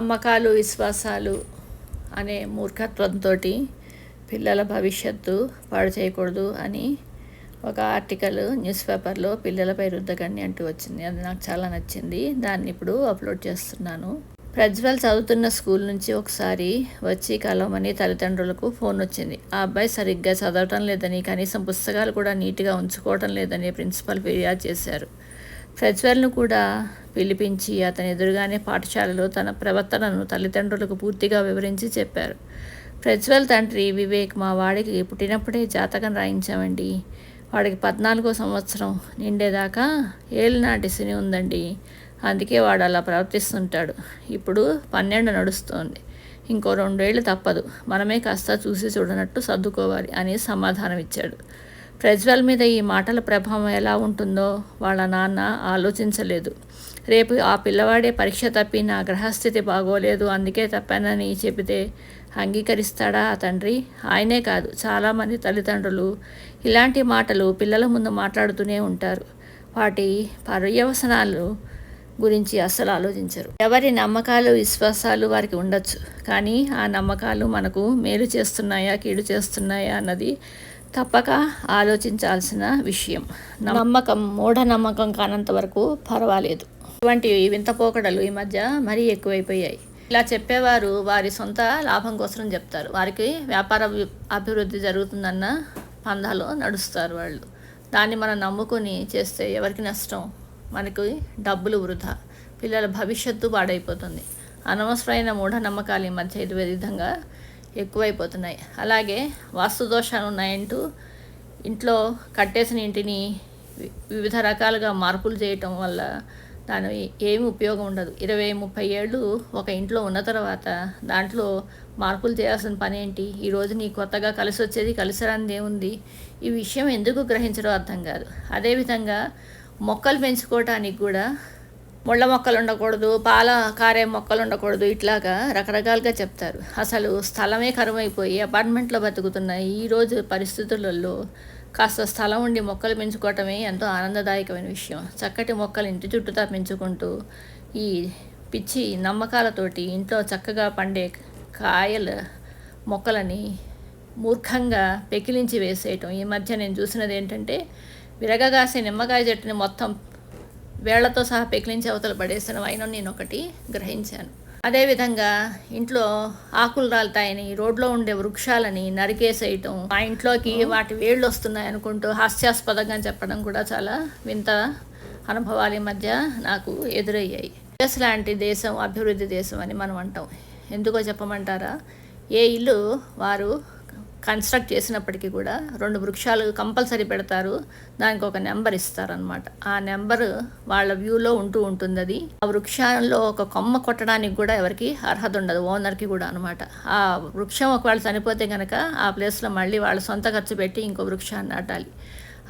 నమ్మకాలు విశ్వాసాలు అనే మూర్ఖత్వంతో పిల్లల భవిష్యత్తు పాడు చేయకూడదు అని ఒక ఆర్టికల్ న్యూస్ పేపర్లో పిల్లలపై రుద్దకండి అంటూ వచ్చింది. అది నాకు చాలా నచ్చింది. దాన్ని ఇప్పుడు అప్లోడ్ చేస్తున్నాను. ప్రజ్వల్ చదువుతున్న స్కూల్ నుంచి ఒకసారి వచ్చి కలవమని తల్లిదండ్రులకు ఫోన్ వచ్చింది. ఆ అబ్బాయి సరిగ్గా చదవటం లేదని కనీసం పుస్తకాలు కూడా నీట్గా ఉంచుకోవటం లేదని ప్రిన్సిపల్ ఫిర్యాదు చేశారు. ప్రజ్వల్ను కూడా పిలిపించి అతని ఎదురుగానే పాఠశాలలో తన ప్రవర్తనను తల్లిదండ్రులకు పూర్తిగా వివరించి చెప్పారు. ప్రజ్వల్ తండ్రి వివేక్ మా వాడికి పుట్టినప్పుడే జాతకం రాయించామండి. వాడికి పద్నాలుగో సంవత్సరం. నిండేదాకా ఏళ్ళనాటి శని ఉందండి. అందుకే వాడు అలా ప్రవర్తిస్తుంటాడు. ఇప్పుడు పన్నెండు నడుస్తోంది. ఇంకో రెండేళ్ళు తప్పదు. మనమే కాస్త చూసి చూడనట్టు సర్దుకోవాలి అని సమాధానం ఇచ్చాడు ప్రజ్వల్ మీద ఈ మాటల ప్రభావం ఎలా ఉంటుందో వాళ్ళ నాన్న ఆలోచించలేదు. రేపు ఆ పిల్లవాడే పరీక్ష తప్పి నా గ్రహస్థితి బాగోలేదు అందుకే తప్పానని చెబితే అంగీకరిస్తాడా ఆ తండ్రి? ఆయనే కాదు చాలామంది తల్లిదండ్రులు ఇలాంటి మాటలు పిల్లల ముందు మాట్లాడుతూనే ఉంటారు. వాటి పర్యవసనాలు గురించి అస్సలు ఆలోచించరు. ఎవరి నమ్మకాలు విశ్వాసాలు వారికి ఉండొచ్చు కానీ ఆ నమ్మకాలు మనకు మేలు చేస్తున్నాయా కీడు చేస్తున్నాయా అన్నది తప్పక ఆలోచించాల్సిన విషయం. నమ్మకం మూఢనమ్మకం కానంత వరకు పర్వాలేదు. ఇటువంటి వింత పోకడలు ఈ మధ్య మరీ ఎక్కువైపోయాయి. ఇలా చెప్పేవారు వారి సొంత లాభం కోసం చెప్తారు. వారికి వ్యాపార అభివృద్ధి జరుగుతుందన్న పందాలో నడుస్తారు వాళ్ళు. దాన్ని మనం నమ్ముకొని చేస్తే ఎవరికి నష్టం? మనకి డబ్బులు వృధా. పిల్లల భవిష్యత్తు పాడైపోతుంది. అనవసరమైన మూఢనమ్మకాలు ఈ మధ్య ఇది విధంగా ఎక్కువైపోతున్నాయి. అలాగే వాస్తు దోషాలు ఉన్నాయంటూ ఇంట్లో కట్టేసిన ఇంటిని వివిధ రకాలుగా మార్పులు చేయటం వల్ల దాని ఏమి ఉపయోగం ఉండదు. ఇరవై ముప్పై ఏళ్ళు ఒక ఇంట్లో ఉన్న తర్వాత దాంట్లో మార్పులు చేయాల్సిన పని ఏంటి? ఈరోజు నీ కొత్తగా కలిసి వచ్చేది కలిసి రానిది ఏముంది ఈ విషయం ఎందుకు గ్రహించడం అర్థం కాదు. అదేవిధంగా మొక్కలు పెంచుకోవటానికి కూడా ముళ్ళ మొక్కలు ఉండకూడదు పాల కారే మొక్కలు ఉండకూడదు ఇట్లాగా రకరకాలుగా చెప్తారు. అసలు స్థలమే కరువైపోయి అపార్ట్మెంట్లో బతుకుతున్న ఈరోజు పరిస్థితులలో కాస్త స్థలం ఉండి మొక్కలు పెంచుకోవటమే ఎంతో ఆనందదాయకమైన విషయం. చక్కటి మొక్కలు ఇంటి చుట్టూతా పెంచుకుంటూ ఈ పిచ్చి నమ్మకాలతోటి ఇంట్లో చక్కగా పండే కాయల మొక్కలని మూర్ఖంగా పెకిలించి వేసేయటం. ఈ మధ్య నేను చూసినది ఏంటంటే విరగగాసే నిమ్మకాయ చెట్టుని మొత్తం వేళ్ళతో సహా పెకిలించి అవతల పడేసిన వైనం నేను ఒకటి గ్రహించాను అదేవిధంగా ఇంట్లో ఆకులు రాలుతాయని రోడ్లో ఉండే వృక్షాలని నరికేసేయటం మా ఇంట్లోకి వాటి వేళ్ళు వస్తున్నాయి అనుకుంటూ హాస్యాస్పదంగా చెప్పడం కూడా చాలా వింత అనుభవాల మధ్య నాకు ఎదురయ్యాయి. యుఎస్ లాంటి దేశం అభివృద్ధి దేశం అని మనం అంటాం. ఎందుకో చెప్పమంటారా? ఏ ఇల్లు వారు కన్స్ట్రక్ట్ చేసినప్పటికీ కూడా రెండు వృక్షాలు కంపల్సరీ పెడతారు. దానికి ఒక నెంబర్ ఇస్తారనమాట ఆ నెంబర్ వాళ్ళ వ్యూలో ఉంటూ ఉంటుంది అది ఆ వృక్షంలో ఒక కొమ్మ కొట్టడానికి కూడా ఎవరికి అర్హత ఉండదు. ఓనర్కి కూడా అనమాట ఆ వృక్షం ఒకవేళ చనిపోతే కనుక ఆ ప్లేస్లో మళ్ళీ వాళ్ళ సొంత ఖర్చు పెట్టి ఇంకో వృక్షాన్ని నాటాలి.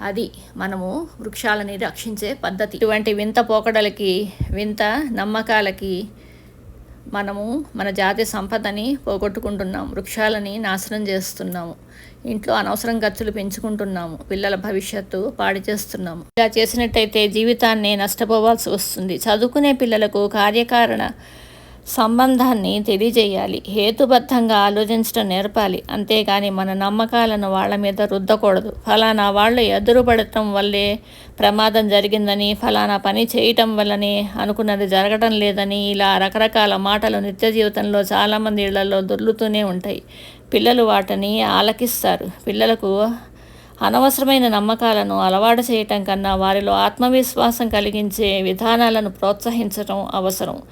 అది మనము వృక్షాలని రక్షించే పద్ధతి. ఇటువంటి వింత పోకడలకి వింత నమ్మకాలకి మనము మన జాతి సంపదని పోగొట్టుకుంటున్నాం వృక్షాలని నాశనం చేస్తున్నాము ఇంట్లో అనవసరం ఖర్చులు పెంచుకుంటున్నాము పిల్లల భవిష్యత్తు పాడు చేస్తున్నాము. ఇలా చేసినట్టయితే జీవితాన్ని నష్టపోవాల్సి వస్తుంది. చదువుకునే పిల్లలకు కార్యకారణ సంబంధాన్ని తెలియజేయాలి హేతుబద్ధంగా ఆలోచించడం నేర్పాలి. అంతేగాని మన నమ్మకాలను వాళ్ళ మీద రుద్దకూడదు. ఫలానా వాళ్ళు ఎదురుపడటం వల్లే ప్రమాదం జరిగిందని ఫలానా పని చేయటం వల్లనే అనుకున్నది జరగడం లేదని ఇలా రకరకాల మాటలు నిత్య జీవితంలో చాలామంది ఇళ్ళలో దొర్లుతూనే ఉంటాయి. పిల్లలు వాటిని ఆలకిస్తారు. పిల్లలకు అనవసరమైన నమ్మకాలను అలవాటు చేయటం కన్నా వారిలో ఆత్మవిశ్వాసం కలిగించే విధానాలను ప్రోత్సహించడం అవసరం.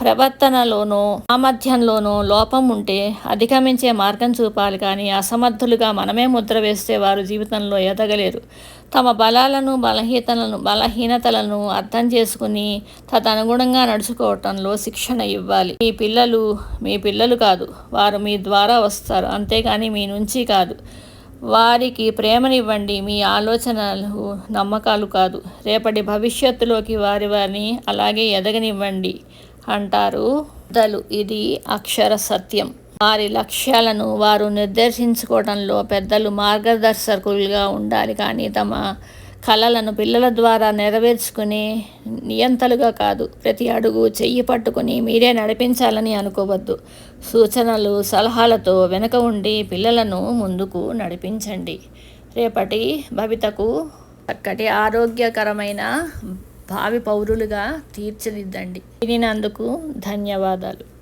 ప్రవర్తనలోనూ సామర్థ్యంలోనూ లోపం ఉంటే అధిగమించే మార్గం చూపాలి కానీ అసమర్థులుగా మనమే ముద్ర వేస్తే వారు జీవితంలో ఎదగలేరు. తమ బలాలను బలహీనతలను బలహీనతలను అర్థం చేసుకుని తదనుగుణంగా నడుచుకోవటంలో శిక్షణ ఇవ్వాలి. మీ పిల్లలు మీ పిల్లలు కాదు వారు మీ ద్వారా వస్తారు అంతేగాని మీ నుంచి కాదు. వారికి ప్రేమనివ్వండి మీ ఆలోచనలు నమ్మకాలు కాదు. రేపటి భవిష్యత్తులోకి వారి వారిని అలాగే ఎదగనివ్వండి అంటారు పెద్దలు. ఇది అక్షర సత్యం. వారి లక్ష్యాలను వారు నిర్దేశించుకోవడంలో పెద్దలు మార్గదర్శకులుగా ఉండాలి. కానీ తమ కళలను పిల్లల ద్వారా నెరవేర్చుకుని నియంతలుగా కాదు. ప్రతి అడుగు చెయ్యి పట్టుకుని మీరే నడిపించాలని అనుకోవద్దు. సూచనలు సలహాలతో వెనుక ఉండి పిల్లలను ముందుకు నడిపించండి. రేపటి భవితకు చక్కటి ఆరోగ్యకరమైన భావి పౌరులుగా తీర్చిదిద్దండి. వినినందుకు ధన్యవాదాలు.